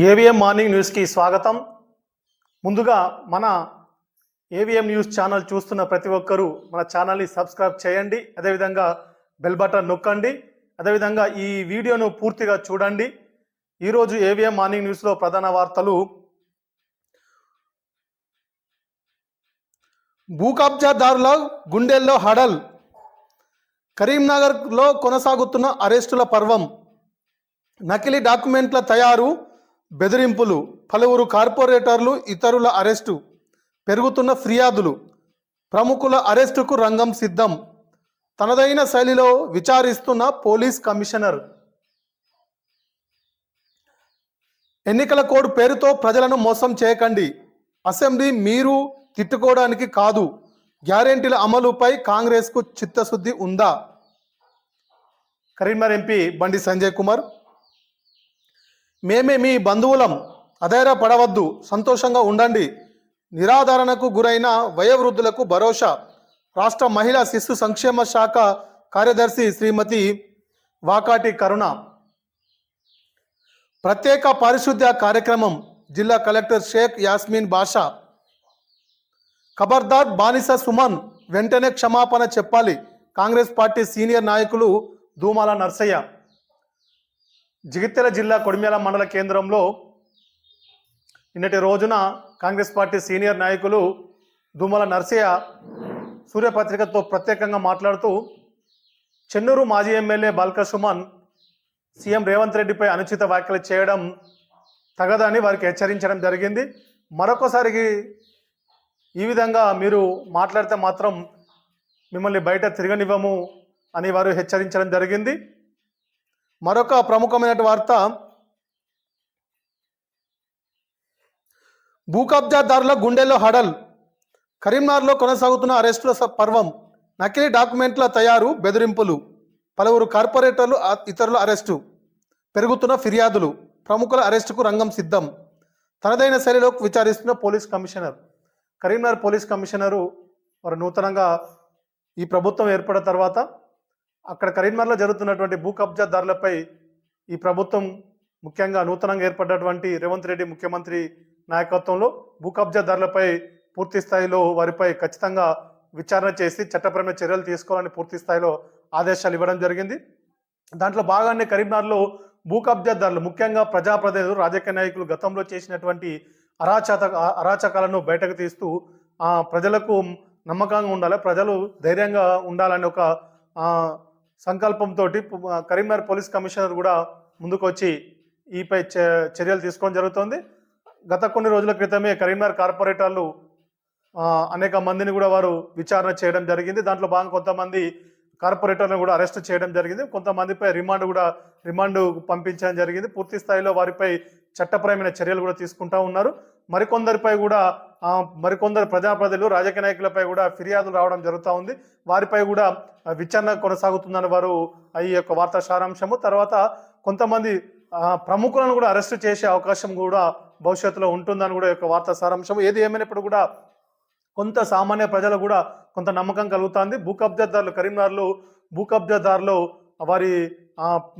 AVM morning న్యూస్కి స్వాగతం. ముందుగా మన ఏవిఎం న్యూస్ ఛానల్ చూస్తున్న ప్రతి ఒక్కరూ మన ఛానల్ని సబ్స్క్రైబ్ చేయండి. అదేవిధంగా బెల్ బటన్ నొక్కండి. అదేవిధంగా ఈ వీడియోను పూర్తిగా చూడండి. ఈరోజు ఏవిఎం మార్నింగ్ న్యూస్లో ప్రధాన వార్తలు. భూ కబ్జాదారుల గుండెల్లో హడల్. కరీంనగర్లో కొనసాగుతున్న అరెస్టుల పర్వం. నకిలీ డాక్యుమెంట్ల తయారు బెదిరింపులు. పలువురు కార్పొరేటర్లు ఇతరుల అరెస్టు. పెరుగుతున్న ఫిర్యాదులు. ప్రముఖుల అరెస్టుకు రంగం సిద్ధం. తనదైన శైలిలో విచారిస్తున్న పోలీస్ కమిషనర్. ఎన్నికల కోడ్ పేరుతో ప్రజలను మోసం చేయకండి. అసెంబ్లీ మీరు తిట్టుకోవడానికి కాదు. గ్యారెంటీల అమలుపై కాంగ్రెస్కు చిత్తశుద్ధి ఉందా? కరీంనగర్ ఎంపీ బండి సంజయ్ కుమార్. మేమే మీ బంధువులం. అధైర పడవద్దు. సంతోషంగా ఉండండి. నిరాధారణకు గురైన వయోవృద్ధులకు భరోసా. రాష్ట్ర మహిళా శిశు సంక్షేమ శాఖ కార్యదర్శి శ్రీమతి వాకాటి కరుణ. ప్రత్యేక పారిశుద్ధ్య కార్యక్రమం జిల్లా కలెక్టర్ షేక్ యాస్మిన్ బాషా. ఖబర్దార్ బానిస సుమన్ వెంటనే క్షమాపణ చెప్పాలి. కాంగ్రెస్ పార్టీ సీనియర్ నాయకులు దూమాల నర్సయ్య. జగిత్యాల జిల్లా కొడిమ్యాల మండల కేంద్రంలో నిన్నటి రోజున కాంగ్రెస్ పార్టీ సీనియర్ నాయకులు దుమ్మల నర్సయ్య సూర్యపత్రికతో ప్రత్యేకంగా మాట్లాడుతూ చెన్నూరు మాజీ ఎమ్మెల్యే బాల్క సుమన్ సీఎం రేవంత్ రెడ్డిపై అనుచిత వ్యాఖ్యలు చేయడం తగదని వారికి హెచ్చరించడం జరిగింది. మరొకసారికి ఈ విధంగా మీరు మాట్లాడితే మాత్రం మిమ్మల్ని బయట తిరగనివ్వము అని వారు హెచ్చరించడం జరిగింది. మరొక ప్రముఖమైన వార్త. భూకబ్జాదారుల గుండెల్లో హడల్. కరీంనగర్లో కొనసాగుతున్న అరెస్టుల స- పర్వం. నకిలీ డాక్యుమెంట్ల తయారు బెదిరింపులు. పలువురు కార్పొరేటర్లు ఇతరుల అరెస్టు. పెరుగుతున్న ఫిర్యాదులు. ప్రముఖుల అరెస్టుకు రంగం సిద్ధం. తనదైన శైలిలో విచారిస్తున్న police commissioner. Karimnagar police commissioner వారు నూతనంగా ఈ ప్రభుత్వం ఏర్పడిన తర్వాత అక్కడ కరీంనగర్లో జరుగుతున్నటువంటి భూ కబ్జాదారులపై ఈ ప్రభుత్వం ముఖ్యంగా నూతనంగా ఏర్పడినటువంటి రేవంత్ రెడ్డి ముఖ్యమంత్రి నాయకత్వంలో భూ కబ్జాదారులపై పూర్తి స్థాయిలో వారిపై ఖచ్చితంగా విచారణ చేసి చట్టపరమైన చర్యలు తీసుకోవాలని పూర్తి స్థాయిలో ఆదేశాలు ఇవ్వడం జరిగింది. దాంట్లో భాగాన్ని కరీంనగర్లో భూ కబ్జాదారులు ముఖ్యంగా ప్రజాప్రతినిధులు రాజకీయ నాయకులు గతంలో చేసినటువంటి అరాచక అరాచకాలను బయటకు తీస్తూ ప్రజలకు నమ్మకంగా ఉండాలి ప్రజలు ధైర్యంగా ఉండాలని ఒక సంకల్పంతో కరీంనగర్ పోలీస్ కమిషనర్ కూడా ముందుకొచ్చి ఈపై చ- చర్యలు తీసుకోవడం జరుగుతుంది. గత కొన్ని రోజుల క్రితమే కరీంనగర్ కార్పొరేటర్లు అనేక మందిని కూడా వారు విచారణ చేయడం జరిగింది. దాంట్లో భాగంగా కొంతమంది కార్పొరేటర్లను కూడా అరెస్ట్ చేయడం జరిగింది. కొంతమందిపై రిమాండ్ కూడా రిమాండ్ పంపించడం జరిగింది. పూర్తి స్థాయిలో వారిపై చట్టపరమైన చర్యలు కూడా తీసుకుంటా ఉన్నారు. మరికొందరిపై కూడా మరికొందరు ప్రజాప్రతినిధులు రాజకీయ నాయకులపై కూడా ఫిర్యాదులు రావడం జరుగుతూ ఉంది. వారిపై కూడా విచారణ కొనసాగుతుందని వారు ఈ యొక్క వార్తా సారాంశము. తర్వాత కొంతమంది ప్రముఖులను కూడా అరెస్ట్ చేసే అవకాశం కూడా భవిష్యత్తులో ఉంటుందని కూడా యొక్క వార్తా సారాంశం ఏది ఏమైనప్పుడు కూడా కొంత సామాన్య ప్రజలు కూడా కొంత నమ్మకం కలుగుతుంది. భూ కబ్జాదారులు కరీంనగర్లో భూ కబ్జాదారులు వారి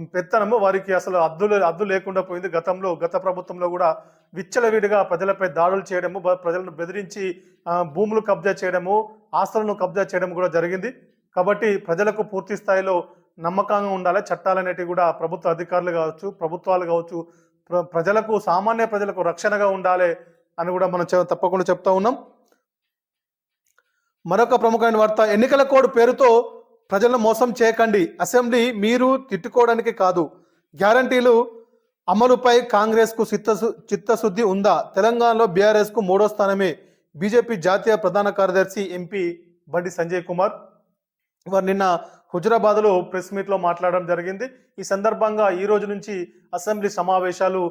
పెత్తనము వారికి అసలు అద్దులు అద్దు లేకుండా పోయింది. గతంలో గత ప్రభుత్వంలో కూడా విచ్చలవిడిగా ప్రజలపై దాడులు చేయడము ప్రజలను బెదిరించి భూములు కబ్జా చేయడము ఆస్తులను కబ్జా చేయడం కూడా జరిగింది. కాబట్టి ప్రజలకు పూర్తి స్థాయిలో నమ్మకంగా ఉండాలి. చట్టాలు అనేటివి కూడా ప్రభుత్వ అధికారులు కావచ్చు ప్రభుత్వాలు కావచ్చు ప్ర- ప్రజలకు సామాన్య ప్రజలకు రక్షణగా ఉండాలి అని కూడా మనం చె- తప్పకుండా చెప్తా ఉన్నాం. మరొక ప్రముఖమైన వార్త ఎన్నికల కోడ్ పేరుతో ప్రజలను మోసం చేయకండి. అసెంబ్లీ మీరు తిట్టుకోవడానికి కాదు. గ్యారంటీలు అమలుపై కాంగ్రెస్కు చిత్తశు చిత్తశుద్ధి ఉందా? తెలంగాణలో బీఆర్ఎస్కు మూడో స్థానమే. బీజేపీ జాతీయ ప్రధాన కార్యదర్శి ఎంపీ బండి సంజయ్ కుమార్. వారు నిన్న హుజరాబాద్లో ప్రెస్ మీట్లో మాట్లాడడం జరిగింది. ఈ సందర్భంగా ఈ రోజు నుంచి అసెంబ్లీ సమావేశాలు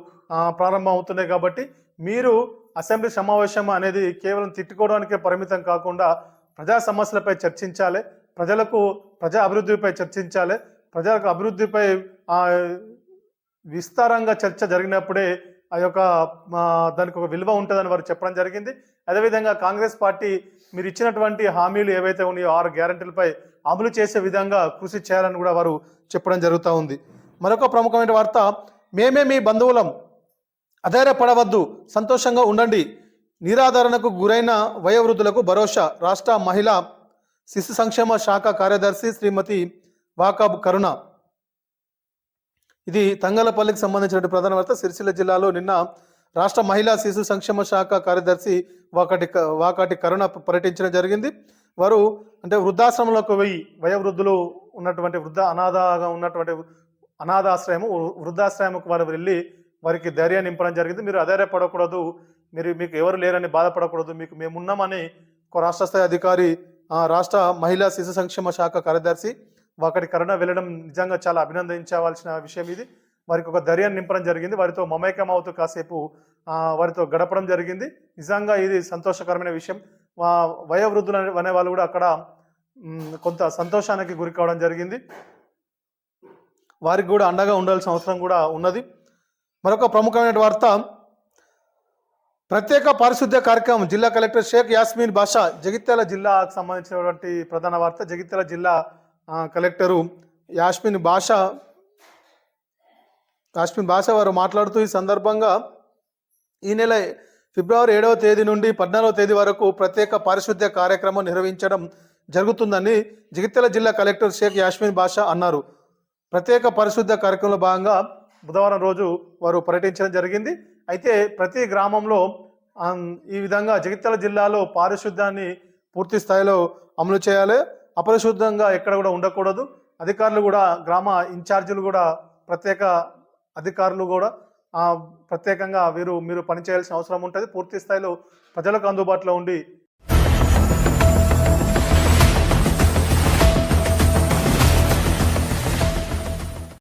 ప్రారంభం అవుతున్నాయి కాబట్టి మీరు అసెంబ్లీ సమావేశం అనేది కేవలం తిట్టుకోవడానికే పరిమితం కాకుండా ప్రజా సమస్యలపై చర్చించాలి. ప్రజలకు ప్రజా అభివృద్ధిపై చర్చించాలి. ప్రజలకు అభివృద్ధిపై విస్తారంగా చర్చ జరిగినప్పుడే ఆ యొక్క దానికి ఒక విలువ ఉంటుందని వారు చెప్పడం జరిగింది. అదేవిధంగా కాంగ్రెస్ పార్టీ మీరు ఇచ్చినటువంటి హామీలు ఏవైతే ఉన్నాయో ఆరు గ్యారంటీలపై అమలు చేసే విధంగా కృషి చేయాలని కూడా వారు చెప్పడం జరుగుతూ ఉంది. మరొక ప్రముఖమైన వార్త మేమే మీ బంధువులం. అధైర్యపడవద్దు. సంతోషంగా ఉండండి. నిరాదరణకు గురైన వయోవృద్ధులకు భరోసా. రాష్ట్ర మహిళా శిశు సంక్షేమ శాఖ కార్యదర్శి శ్రీమతి వాకాబ్ కరుణ. ఇది తంగలపల్లికి సంబంధించినటువంటి ప్రధాన వార్త. సిరిసిల్ల జిల్లాలో నిన్న రాష్ట్ర మహిళా శిశు సంక్షేమ శాఖ కార్యదర్శి వాకటి వాకాటి కరుణ పర్యటించడం జరిగింది. వారు అంటే వృద్ధాశ్రమంలోకి పోయి వయోవృద్ధులు ఉన్నటువంటి వృద్ధ అనాథగా ఉన్నటువంటి అనాథాశ్రయము వృద్ధాశ్రయంకు వారు వెళ్ళి వారికి ధైర్యాన్ని నింపడం జరిగింది. మీరు అధైర్యపడకూడదు. మీరు మీకు ఎవరు లేరని బాధపడకూడదు. మీకు మేము ఉన్నామని ఒక రాష్ట్ర స్థాయి అధికారి రాష్ట్ర మహిళా శిశు సంక్షేమ శాఖ కార్యదర్శి అక్కడి కరుణ వెళ్ళడం నిజంగా చాలా అభినందించవలసిన విషయం ఇది. వారికి ఒక ధైర్యాన్ని నింపడం జరిగింది. వారితో మమేకం అవుతూ కాసేపు వారితో గడపడం జరిగింది. నిజంగా ఇది సంతోషకరమైన విషయం. వయోవృద్ధులు అనే వాళ్ళు కూడా అక్కడ కొంత సంతోషానికి గురి కావడం జరిగింది. వారికి కూడా అండగా ఉండాల్సిన అవసరం కూడా ఉన్నది. మరొక ప్రముఖమైన వార్త ప్రత్యేక పారిశుద్ధ్య కార్యక్రమం జిల్లా కలెక్టర్ షేక్ యాస్మిన్ బాషా జగిత్యాల జిల్లాకు సంబంధించినటువంటి ప్రధాన వార్త. జగిత్యాల జిల్లా కలెక్టరు యాస్మిన్ బాషా యాస్మిన్ బాషా వారు మాట్లాడుతూ ఈ సందర్భంగా ఈ నెల ఫిబ్రవరి ఏడవ తేదీ నుండి పద్నాలుగవ తేదీ వరకు ప్రత్యేక పారిశుద్ధ్య కార్యక్రమం నిర్వహించడం జరుగుతుందని జగిత్యాల జిల్లా కలెక్టర్ షేక్ యాస్మిన్ బాషా అన్నారు. ప్రత్యేక పరిశుద్ధ కార్యక్రమంలో భాగంగా బుధవారం రోజు వారు పర్యటించడం జరిగింది. అయితే ప్రతి గ్రామంలో ఈ విధంగా జగిత్యాల జిల్లాలో పారిశుద్ధ్యాన్ని పూర్తి స్థాయిలో అమలు చేయాలి. అపరిశుద్ధంగా ఎక్కడ కూడా ఉండకూడదు. అధికారులు కూడా గ్రామ ఇన్ఛార్జీలు కూడా ప్రత్యేక అధికారులు కూడా ప్రత్యేకంగా వీరు మీరు పనిచేయాల్సిన అవసరం ఉంటుంది. పూర్తి స్థాయిలో ప్రజలకు అందుబాటులో ఉండి